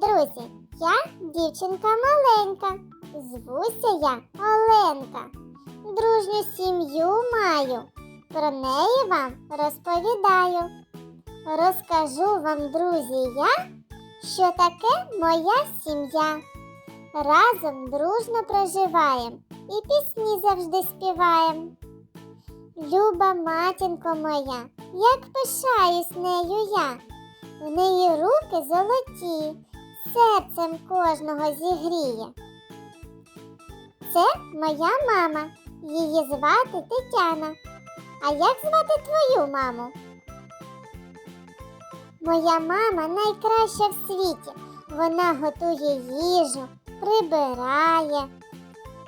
друзі! Я дівчинка маленька. Звуся я Оленка. Дружню сім'ю маю. Про неї вам розповідаю. Розкажу вам, друзі, я, що таке моя сім'я. Разом дружно проживаєм і пісні завжди співаєм. Люба матінко моя, як пишаюсь нею я. В неї руки золоті, серцем кожного зігріє. Це моя мама, її звати Тетяна. А як звати твою маму? Моя мама найкраща в світі. Вона готує їжу, прибирає,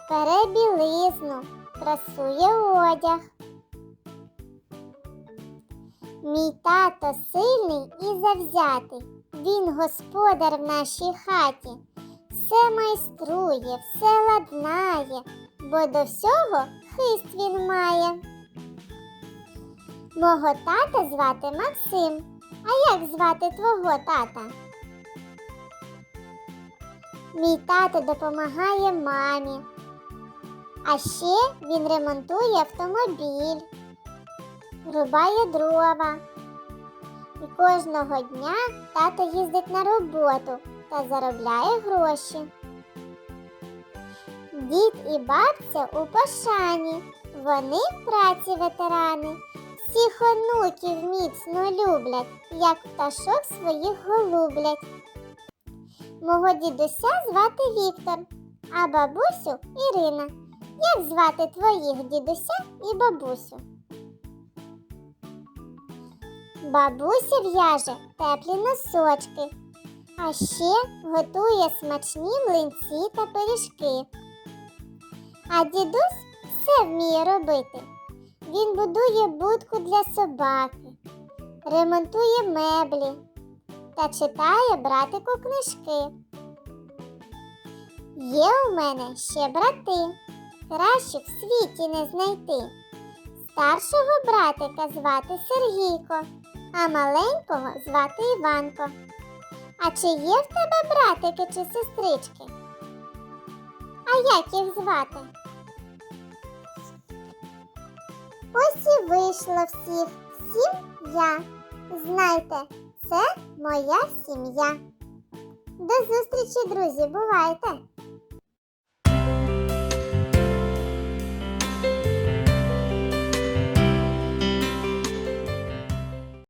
пере білизну, прасує одяг. Мій тато сильний і завзятий. Він господар в нашій хаті. Все майструє, все ладнає, бо до всього хист він має. Мого тата звати Максим. А як звати твого тата? Мій тато допомагає мамі. А ще він ремонтує автомобіль, рубає дрова. І кожного дня тато їздить на роботу та заробляє гроші. Дід і бабця у пошані, вони праці ветерани, всіх онуків міцно люблять, як пташок своїх голублять. Мого дідуся звати Віктор, а бабусю Ірина. Як звати твоїх дідуся і бабусю? Бабуся в'яже теплі носочки, а ще готує смачні млинці та пиріжки. А дідусь все вміє робити. Він будує будку для собаки, ремонтує меблі та читає братику книжки. Є у мене ще брати, кращих в світі не знайти. Старшого братика звати Сергійко, а маленького звати Іванко. А чи є в тебе братики чи сестрички? А як їх звати? Ось і вийшло всіх, всім я. Знайте, це моя сім'я. До зустрічі, друзі, бувайте!